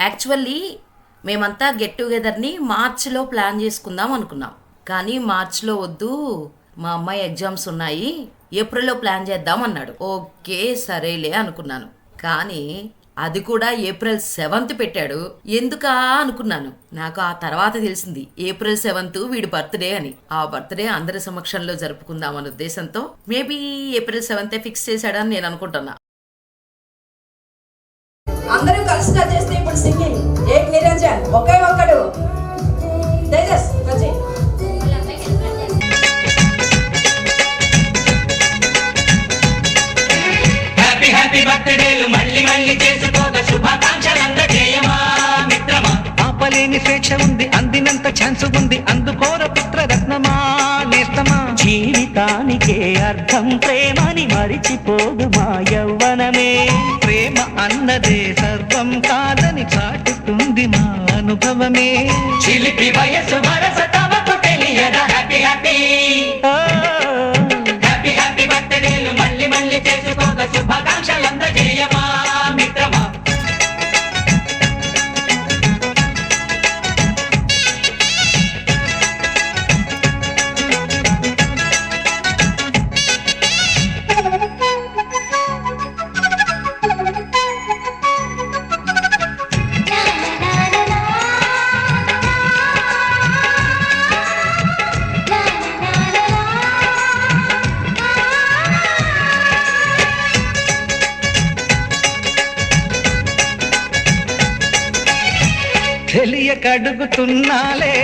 Actually మేమంతా get టుగెదర్ని మార్చిలో plan చేసుకుందాం అనుకున్నాం. కానీ మార్చిలో వద్దు మా అమ్మాయి ఎగ్జామ్స్ ఉన్నాయి ఏప్రిల్లో ప్లాన్ చేద్దాం అన్నాడు. ఓకే సరేలే అనుకున్నాను. కానీ అది కూడా ఏప్రిల్ సెవెంత్ పెట్టాడు. ఎందుకా అనుకున్నాను. నాకు ఆ తర్వాత తెలిసింది ఏప్రిల్ సెవెంత్ వీడి బర్త్డే అని. ఆ బర్త్డే అందరి సమక్షంలో జరుపుకుందాం అనే ఉద్దేశంతో మేబీ ఏప్రిల్ సెవెంతే ఫిక్స్ చేశాడని నేను అనుకుంటున్నా. టచ్ చేస్తే ఇప్పుడు సింగింగ్ ఏక్ నిరంజన్? ఒకే ఒక్కడు. తేజస్ వచ్చి హ్యాపీ హ్యాపీ బర్త్డేలు మళ్ళీ మళ్ళీ చేసుకోక శుభాకాంక్షలందజేయమా మిత్రమా? ఆపలేని స్వేచ్ఛ ఉంది అందినంత ఛాన్స్ ఉంది అందుకోర జీవితానికే అర్థం ప్రేమని మరిచిపోదు మా యవ్వనమే ప్రేమ అన్నదే సర్వం కాదని చాటుతుంది మా అనుభవమే. చిలిపి వయసు వరస తమకు తెలియక అడుగుతున్నాలే